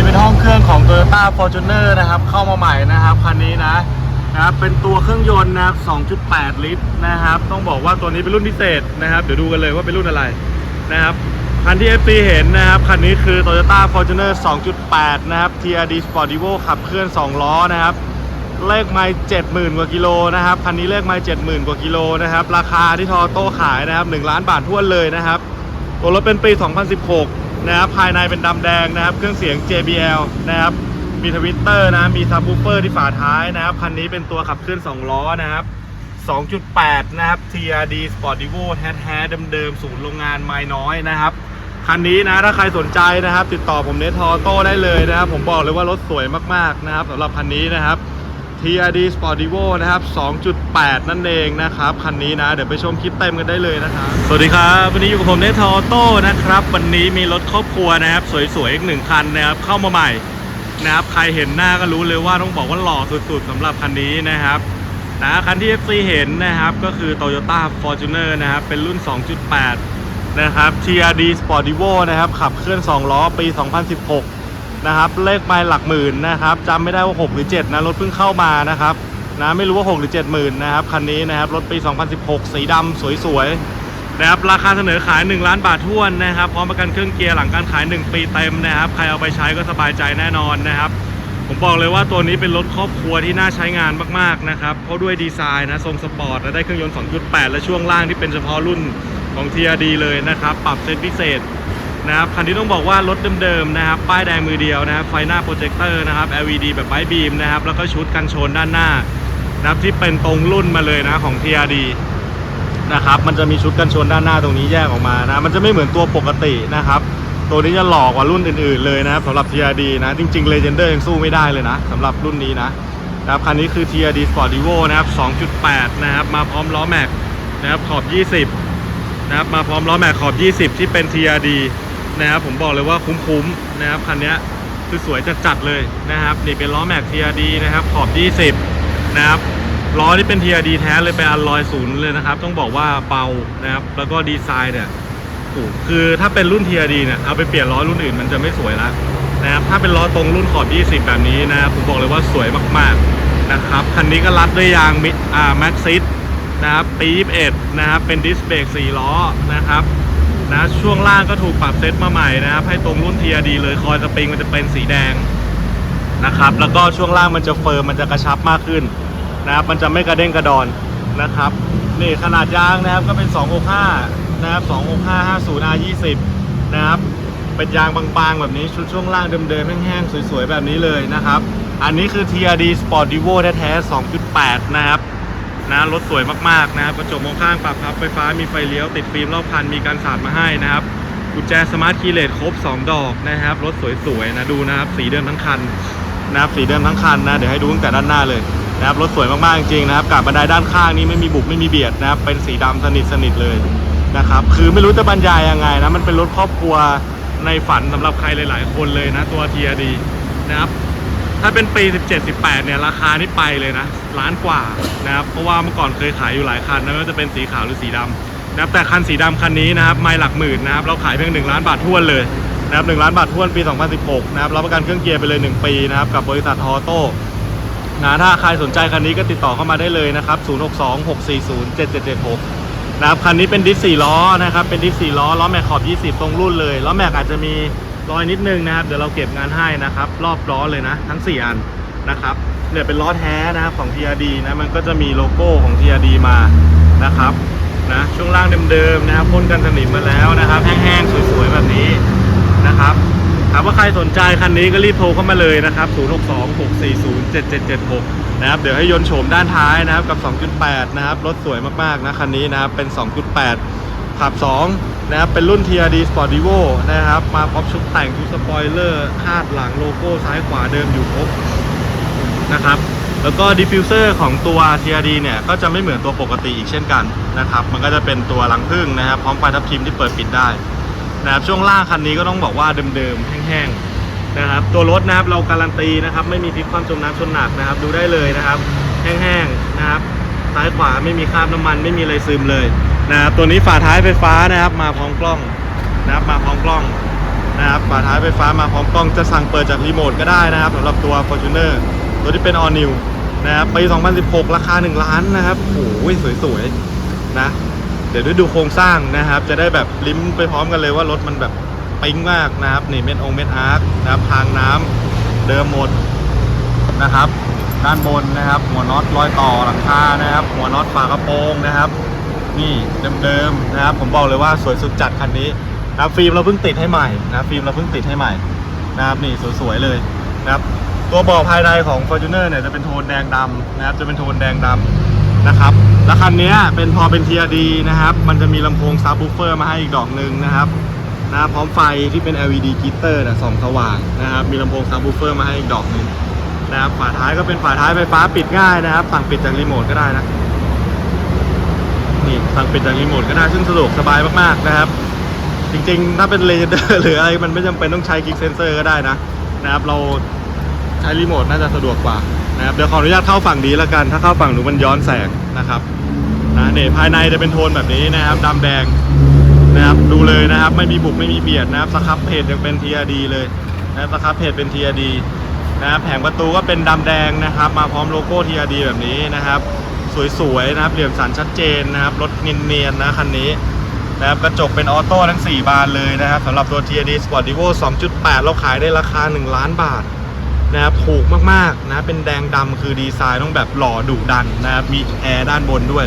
นี้เป็นห้องเครื่องของ Toyota Fortuner นะครับ เข้ามาใหม่นะครับคันนี้นะนะครับเป็นตัวเครื่องยนต์นะครับ 2.8 ลิตรนะครับ ต้องบอกว่าตัวนี้เป็นรุ่นพิเศษนะครับ เดี๋ยวดูกันเลยว่าเป็นรุ่นอะไรนะครับคันที่ FC เห็นนะครับ คันนี้คือ Toyota Fortuner 2.8 นะครับ TRD Sportivo ขับเคลื่อน 2 ล้อนะครับ เลขไมล์70,000 กว่ากิโลนะครับ คันนี้เลขไมล์70,000 กว่ากิโลนะครับ ราคาที่ทอโต้ขายนะครับ 1 ล้านบาทท้วเลยนะครับ ตัวรถเป็นปี 2016 นะครับภายในเป็นดำแดงนะครับ เครื่องเสียง JBL นะครับ มีทวิตเตอร์นะ มีซับวูเฟอร์ที่ฝาท้ายนะครับ คันนี้เป็นตัวขับเคลื่อน2ล้อนะครับ 2.8 นะครับ TRD Sportivo แท้ๆเดิมๆศูนย์โรงงานไม้น้อยนะครับคันนี้นะถ้าใครสนใจนะครับ ติดต่อผมเนทอโต้ได้เลยนะครับ ผมบอกเลยว่ารถสวยมากๆนะครับสำหรับคันนี้นะครับ TRD Sportivo นะครับ 2.8 นั่นเองนะครับ คันนี้นะ เดี๋ยวไปชมคลิปเต็มกันได้เลยนะครับ สวัสดีครับ วันนี้อยู่กับผมเนทอโต้นะครับ วันนี้มีรถครอบครัวนะครับ สวยๆ อีกหนึ่งคันนะครับ เข้ามาใหม่นะครับ ใครเห็นหน้าก็รู้เลยว่าต้องบอกว่าหล่อสุดๆสำหรับคันนี้นะครับนะคันที่ FC เห็นนะครับก็คือ Toyota Fortuner นะครับ เป็นรุ่น 2.8 นะครับ TRD Sportivo นะครับ ขับเคลื่อน 2 ล้อ ปี 2016 นะครับเลขไมล์หลักหมื่นนะครับจำไม่ได้ว่า 6 หรือ 7 นะรถเพิ่งเข้ามานะครับนะไม่รู้ว่า 6 หรือ7หมื่นนะครับคันนี้นะครับรถปี 2016 สีดำสวยๆนะครับราคาเสนอขาย 1 ล้านบาทท้วนนะครับพร้อมประกันเครื่องเกียร์หลังการขาย 1 ปีเต็มนะครับใครเอาไปใช้ก็สบายใจแน่นอนนะครับผมบอกเลยว่าตัวนี้เป็นรถครอบครัวที่น่าใช้งานมากๆนะครับเพราะด้วยดีไซน์นะทรงสปอร์ตและได้เครื่องยนต์ 2.8 และช่วงล่างที่เป็นเฉพาะรุ่นของ TRD เลยนะครับปรับเซตพิเศษ นะครับคันนี้ต้องบอกว่ารถเดิมๆนะครับป้ายแดงมือเดียวนะครับไฟหน้าโปรเจคเตอร์นะครับ LED แบบไบบีมนะครับแล้วก็ชุดกันชนด้านหน้านะครับที่เป็นตรงรุ่นมาเลยนะของ TRD นะครับมันจะมีชุดกันชนด้านหน้าตรงนี้แยกออกมานะมันจะไม่เหมือนตัวปกตินะครับตัวนี้จะหลอกกว่ารุ่นอื่นๆเลยนะครับสำหรับ TRD นะจริงๆ Legender ยังสู้ไม่ได้เลยนะสำหรับรุ่นนี้นะนะครับคันนี้คือ TRD Sportivo นะครับ 2.8 นะครับมาพร้อมล้อแม็กนะครับขอบ 20 นะครับมาพร้อมล้อแม็กขอบ 20 ที่เป็น TRD นะครับผมบอกเลยว่าคุ้มๆนะครับคันนี้คือสวยจัดๆเลยนะครับนี่เป็นล้อแม็ก TRD นะครับขอบ 20 นะครับล้อที่เป็น TRD แท้เลยเป็นอัลลอยศูนย์เลยนะครับ ต้องบอกว่าเบานะครับ แล้วก็ดีไซน์เนี่ยถูกคือถ้าเป็นรุ่น TRD เนี่ยเอาไปเปลี่ยนล้อรุ่นอื่นมันจะไม่สวยล้วนะครับถ้าเป็นล้อตรงรุ่นขอบ 20 แบบนี้นะครับผมบอกเลยว่าสวยมากๆนะครับคันนี้ก็รัดด้วยยางมิอ่าแม็กซิสนะครับปี21นะครับเป็นดิสเบรก4ล้อนะครับ นะ ช่วงล่างก็ถูกปรับเซตมาใหม่นะครับ ให้ตรงรุ่น TRD เลยคอยสปริงมันจะเป็นสีแดงนะครับ แล้วก็ช่วงล่างมันจะเฟิร์มมันจะกระชับมากขึ้นนะครับ มันจะไม่กระเด้งกระดอนนะครับ นี่ขนาดยางนะครับก็เป็น 265 นะครับ 265 50 R 20 นะครับ เป็นยางบางๆ แบบนี้ชุดช่วงล่างเดิมๆแห้งๆสวยๆ แบบนี้เลยนะครับ อันนี้คือ TRD Sportivo แท้ๆ2.8 นะครับ นะรถสวยมากๆนะครับกระจกมองข้างปรับพับไฟฟ้ามีไฟเลี้ยวติดฟิล์มรอบคันมีการสาดมาให้นะครับกุญแจสมาร์ทคีย์เลสครบ 2 ดอกนะครับรถสวยๆนะดูนะครับสีเดิมทั้งคันนะครับสีเดิมทั้งคันนะเดี๋ยวให้ดูตั้งแต่ด้านหน้าเลยนะครับรถสวยมากๆจริงๆนะครับกับบันไดด้านข้างนี้ไม่มีบุบไม่มีเบียดนะครับเป็นสีดำสนิทสนิทเลยนะครับคือไม่รู้จะบรรยายยังไงนะมันเป็นรถครอบครัวในฝันสำหรับใครหลาย ๆ คนเลยนะตัว TRD นะครับ ถ้าเป็นปี 17 18 เนี่ย ราคานี่ไปเลยนะ ล้านกว่านะครับ เพราะว่าเมื่อก่อนเคยขายอยู่หลายคันนะไม่ว่าจะเป็นสีขาวหรือสีดำนะครับ แต่คันสีดำคันนี้นะครับ ไม่หลักหมื่นนะครับ เราขายเพียง 1 ล้านบาทท้วนเลยนะครับ1ล้านบาทท้วนปี 2016 นะครับ รับประกันเครื่องเกียร์ไปเลย 1 ปีนะครับ กับบริษัททอโต้นะถ้าใครสนใจคันนี้ก็ติดต่อเข้ามาได้เลยนะครับ 062 640 7776 นะครับ คันนี้เป็นดิสสี่ล้อนะครับ เป็นดิสสี่ล้อ ล้อแม็กขอบ 20 ตรงรุ่นเลย ล้อแม็กอาจจะมี รอยนิดนึงนะครับ เดี๋ยวเราเก็บงานให้นะครับ รอบล้อเลยนะ ทั้ง 4 อันนะครับเนี่ยเป็นล้อแท้นะครับของ TRD นะมันก็จะมีโลโก้ของ TRD มานะครับนะช่วงล่างเดิมๆนะครับพ่นกันสนิมมาแล้วนะครับแห้งๆสวยๆแบบนี้นะครับถามว่าใครสนใจคันนี้ก็รีบโทรเข้ามาเลยนะครับ 0626407776 นะครับ เดี๋ยวให้ยนต์โฉมด้านท้ายนะครับกับ 2.8 นะครับ รถสวยมากๆนะคันนี้นะครับ เป็น 2.8 ขับ 2 นะครับ เป็นรุ่น TRD Sportivo นะครับ มาพร้อมชุดแต่งชุดสปอยเลอร์คาดหลังโลโก้ซ้ายขวาเดิมอยู่ครบนะครับ แล้วก็ดิฟฟิวเซอร์ของตัว TRD เนี่ย ก็จะไม่เหมือนตัวปกติอีกเช่นกันนะครับ มันก็จะเป็นตัวหลังพึ่งนะครับ พร้อมไฟทับทิมที่เปิดปิดได้นะครับ ช่วงล่างคันนี้ก็ต้องบอกว่าเดิมๆแห้งๆนะครับ ตัวรถนะครับเราการันตีนะครับ ไม่มีพลิกความจมน้ำชนหนักนะครับ ดูได้เลยนะครับ แห้งๆนะครับ ซ้ายขวาไม่มีคราบน้ำมันไม่มีอะไรซึมเลย นะครับตัวนี้ฝาท้ายไฟฟ้านะครับ มาพร้อมกล้องนะครับมาพร้อมกล้องนะครับฝาท้ายไฟฟ้ามาพร้อมกล้องจะสั่งเปิดจากรีโมทก็ได้นะครับสำหรับตัว Fortuner ตัวที่เป็น All New นะครับปี 2016 ราคา 1 ล้านนะครับโอ้ยสวยๆนะเดี๋ยวด้วยดูโครงสร้างนะครับ จะได้แบบลิ้มไปพร้อมกันเลยว่ารถมันแบบปิ๊งมากนะครับนี่เม็ดองเม็ดอาร์คนะครับทางน้ำเดิมหมดนะครับ ด้านบนนะครับ หัวน็อตรอยต่อหลังคานะครับ หัวน็อตฝากระโปรงนะครับ นี่เดิมๆนะครับผมบอกเลยว่าสวยสุดจัดคันนี้นะฟิล์มเราเพิ่งติดให้ใหม่นะฟิล์มเราเพิ่งติดให้ใหม่นะครับนี่สวยๆเลยนะครับตัวเบาะภายในของ Fortuner เนี่ยจะเป็นโทนแดงดำนะครับจะเป็นโทนแดงดำนะครับแล้วคันนี้เป็นพอเป็น TRD นะครับ มันจะมีลำโพงซับ w ูเฟอร์มาให้อีกดอกหนึ่งนะครับนะพร้อมไฟที่เป็น LED กิตเตอร์นะสองสว่างนะครับมีลำโพงซับ w ูเฟอร์มาให้อีกดอกหนึ่งนะครับฝาท้ายก็เป็นฝาท้ายไฟฟ้าปิดง่ายนะครับสั่งปิดจากรีโมทก็ได้นะ สั่งปิดจากรีโมทก็ได้ซึ่งสะดวกสบายมากๆนะครับ จริงๆ ถ้าเป็นเลเดอร์หรืออะไรมันไม่จำเป็นต้องใช้กิกเซนเซอร์ก็ได้นะนะครับเราใช้รีโมทน่าจะสะดวกกว่านะครับเดี๋ยวขออนุญาตเข้าฝั่งนี้แล้วกัน ถ้าเข้าฝั่งหนูมันย้อนแสงนะครับนะเนี่ยภายในจะเป็นโทนแบบนี้นะครับดำแดงนะครับดูเลยนะครับไม่มีบุกไม่มีเบียดนะครับสครับเพจยังเป็น TRD เลยนะครับสครับเพจเป็น TRD นะครับแผงประตูก็เป็นดำแดงนะครับ มาพร้อมโลโก้ TRD แบบนี้นะครับ สวยๆนะครับเหลี่ยมสันชัดเจนนะครับรถเนียนๆนะคันนี้นะครับกระจกเป็นออโต้ทั้ง 4 บานเลยนะครับสำหรับตัว TRD Sport Evo 2.8 เราขายได้ราคา 1 ล้านบาทนะครับถูกมากๆนะเป็นแดงดำคือดีไซน์ต้องแบบหล่อดุดันนะครับมีแอร์ด้านบนด้วย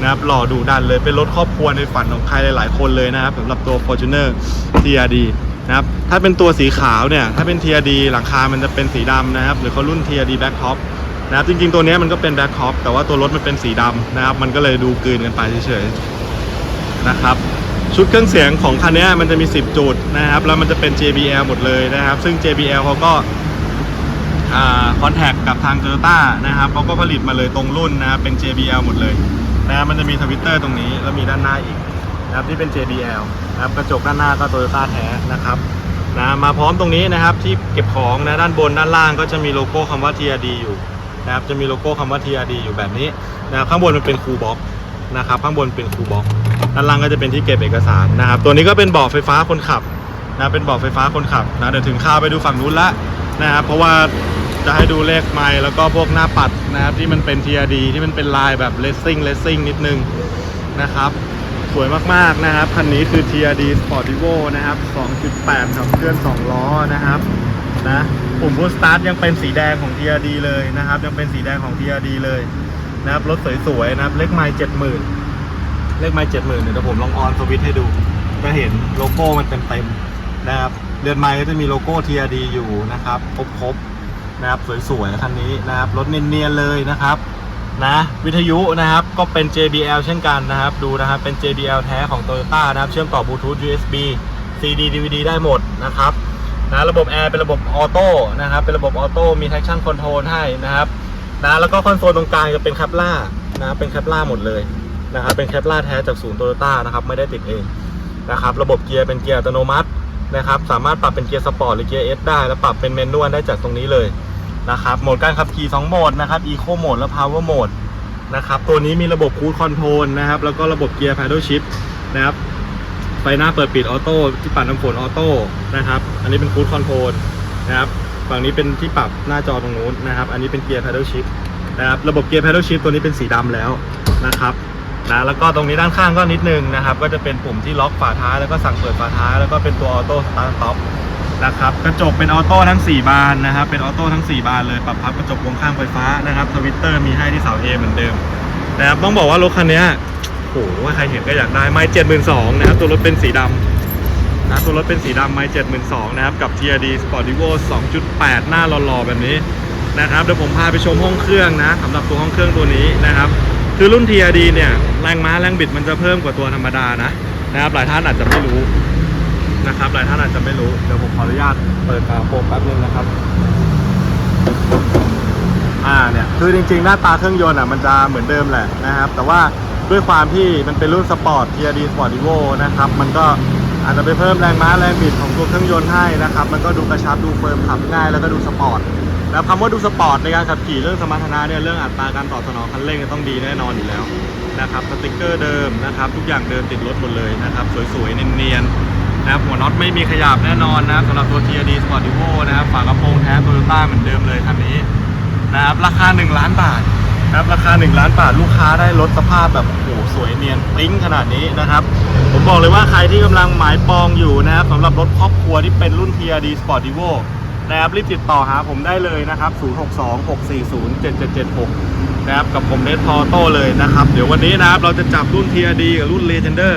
นะครับหล่อดุดันเลยเป็นรถครอบครัวในฝันของใครหลายๆ คนเลยนะครับสำหรับตัว Fortuner TRD นะครับถ้าเป็นตัวสีขาวเนี่ยถ้าเป็น TRD หลังคา มันจะเป็นสีดำนะครับหรือเขารุ่น TRD Black Top นะครับจริงๆตัวนี้มันก็เป็นแบ็คท็อปแต่ว่าตัวรถมันเป็นสีดำนะครับ มันก็เลยดูกลืนกันไปเฉยๆนะครับชุดเครื่องเสียงของคันนี้มันจะมี 10 จุดนะครับ แล้วมันจะเป็น JBL หมดเลยนะครับ ซึ่ง JBL เขาก็คอนแทคกับทาง Toyota นะครับเขาก็ผลิตมาเลยตรงรุ่นนะครับเป็น JBL หมดเลยนะมันจะมีทวิตเตอร์ตรงนี้แล้วมีด้านหน้าอีกนะครับที่เป็น JBL นะครับกระจกด้านหน้าก็ Toyota แท้นะครับนะมาพร้อมตรงนี้นะครับที่เก็บของนะด้านบนด้านล่างก็จะมีโลโก้คำว่า TRD อยู่ นะครับจะมีโลโก้คำว่า TRD อยู่แบบนี้นะครับข้างบนมันเป็นคูบ็อกนะครับข้างบนเป็นคูบ็อกด้านล่างก็จะเป็นที่เก็บเอกสารนะครับตัวนี้ก็เป็นเบาะไฟฟ้าคนขับนะเป็นเบาะไฟฟ้าคนขับนะเดี๋ยวถึงข้าวไปดูฝั่งนู้นละนะครับเพราะว่าจะให้ดูเลขไมล์แล้วก็พวกหน้าปัดนะครับที่มันเป็น TRD ที่มันเป็นลายแบบเลสซิ่งเลสซิ่งนิดนึงนะครับ สวยมากๆนะครับ คันนี้คือ TRD Sportivo นะครับ 2.8ขับเคลื่อน 2 ล้อนะครับนะปุ่มพุชสตาร์ทยังเป็นสีแดงของ TRD เลยนะครับ ยังเป็นสีแดงของ TRD เลยนะครับรถสวยๆนะครับ เลขไมล์70,000เลขไมล์70,000เดี๋ยวผมลองออนสวิตช์ให้ดูจะเห็นโลโก้มันเต็มๆนะครับเรือนไมล์ก็จะมีโลโก้ TRD อยู่นะครับครบๆนะครับสวยๆคันนี้นะครับรถเนียนๆเลยนะครับ นะวิทยุนะครับก็เป็น JBL เช่นกันนะครับ ดูนะครับเป็น JBL แท้ของ Toyota นะครับ เชื่อมต่อบลูทูธ USB CD DVD ได้หมดนะครับนะระบบแอร์เป็นระบบออโต้นะครับเป็นระบบออโต้มี traction control ให้นะครับนะแล้วก็คอนโซลตรงกลางจะเป็นแคปล่านะเป็นแคปล่าหมดเลยนะครับเป็นแคปล่าแท้จากศูนย์ Toyota นะครับไม่ได้ติดเองนะครับระบบเกียร์เป็นเกียร์อัตโนมัตินะครับสามารถปรับเป็นเกียร์สปอร์ตหรือเกียร์เอสได้ แล้วปรับเป็นเมนนวลได้จากตรงนี้เลย นะครับโหมดการขับขี่ 2 โหมดนะครับ Eco Mode และ Power Mode นะครับตัวนี้มีระบบ Cruise Control นะครับแล้วก็ระบบเกียร์ Paddle Shift นะครับไฟหน้าเปิดปิดออโต้ที่ปัดน้ำฝนออโต้นะครับอันนี้เป็น Cruise Control นะครับฝั่งนี้เป็นที่ปรับหน้าจอตรงนู้นนะครับ อันนี้เป็นเกียร์ Paddle Shift นะครับระบบเกียร์ Paddle Shift ตัวนี้เป็นสีดำแล้วนะครับนะแล้วก็ตรงนี้ด้านข้างก็นิดนึงนะครับ ก็จะเป็นปุ่มที่ล็อกฝาท้ายแล้วก็สั่งเปิดฝาท้ายแล้วก็เป็นตัวออโต้สตาร์ทต็อป นะครับกระจกเป็นออโต้ทั้ง 4 บานนะครับเป็นออโต้ทั้ง 4 บานเลยปรับพับกระจกวงข้างไฟฟ้านะครับทวิตเตอร์มีให้ที่เสา A เหมือนเดิมนะครับต้องบอกว่ารถคันนี้โอ้โหใครเห็นก็อยากได้ไม่เจ็ดหมื่นสองนะครับตัวรถเป็นสีดำนะตัวรถเป็นสีดำไม่เจ็ดหมื่นสองนะครับกับ TRD Sportivo 2.8 หน้าหล่อๆแบบนี้นะครับเดี๋ยวผมพาไปชมห้องเครื่องนะสำหรับตัวห้องเครื่องตัวนี้นะครับคือรุ่น TRD เนี่ยแรงม้าแรงบิดมันจะเพิ่มกว่าตัวธรรมดานะนะครับหลายท่านอาจจะไม่รู้ นะครับหลายท่านอาจจะไม่รู้เดี๋ยวผมขออนุญาตเปิดฝาโปรงแป๊บนึงนะครับอ่าเนี่ยคือจริงๆ หน้าตาเครื่องยนต์อะมันจะเหมือนเดิมแหละนะครับ แต่ว่าด้วยความที่มันเป็นรุ่นสปอร์ต TRD Sport Evo นะครับมันก็อาจจะไปเพิ่มแรงม้าแรงบิดของตัวเครื่องยนต์ให้นะครับมันก็ดูกระชับดูเฟิร์มขับง่ายแล้วก็ดูสปอร์ตแล้วคำว่าดูสปอร์ตในการขับขี่เรื่องสมรรถนะเนี่ยเรื่องอัตราการตอบสนองคันเร่งต้องดีแน่นอนอยู่แล้วนะครับสติกเกอร์เดิมนะครับทุกอย่างเดิมติดรถหมดเลยนะครับสวยๆเนียนๆ นะครับหัวน็อตไม่มีขยับแน่นอนนะครับสำหรับตัว TRD Sportivo นะครับฝากระโปรงแท้โตโยต้าเหมือนเดิมเลยคันนี้นะครับราคา 1 ล้านบาทครับราคา 1 ล้านบาทลูกค้าได้รถสภาพแบบโอ้โหสวยเนียนปิ๊งขนาดนี้นะครับ ผมบอกเลยว่าใครที่กำลังหมายปองอยู่นะครับสำหรับรถครอบครัวที่เป็นรุ่น TRD Sportivo นะครับรีบติดต่อหาผมได้เลยนะครับ 0626407776 นะครับกับผมเนทพอโต้เลยนะครับ เดี๋ยววันนี้นะครับเราจะจับรุ่น TRD กับรุ่น Legender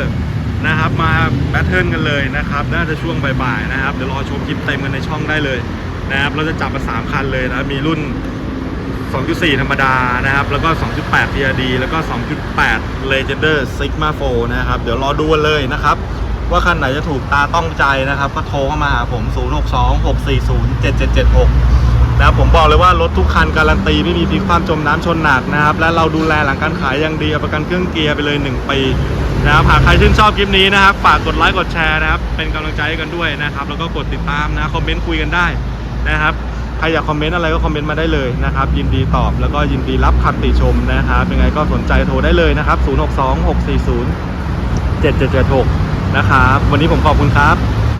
นะครับ มาแบทเทิลกันเลยนะครับน่าจะช่วงบ่ายๆนะครับเดี๋ยวรอชมคลิปเต็มกันในช่องได้เลยนะครับเราจะจับมา3คันเลยนะมีรุ่น 2.4 ธรรมดานะครับ แล้วก็ 2.8 TRD แล้วก็ 2.8 Legender Sigma 4 นะครับ เดี๋ยวรอดูกันเลยนะครับ ว่าคันไหนจะถูกตาต้องใจนะครับ ก็โทรเข้ามาหาผม 0626407776 นะครับผมบอกเลยว่ารถทุกคันการันตีไม่มีพลิกความจมน้ำชนหนักนะครับ และเราดูแลหลังการขายอย่างดีประกันเครื่องเกียร์ไปเลย 1 ปีนะครับหากใครชื่นชอบคลิปนี้นะครับฝากกดไลค์กดแชร์นะครับเป็นกำลังใจกันด้วยนะครับ แล้วก็กดติดตามนะคอมเมนต์คุยกันได้นะครับใครอยากคอมเมนต์อะไรก็คอมเมนต์มาได้เลยนะครับ ยินดีตอบแล้วก็ยินดีรับคำติชมนะครับยังไงก็สนใจโทรได้เลยนะครับ 062 640 7776 นะครับ วันนี้ผมขอบคุณครับ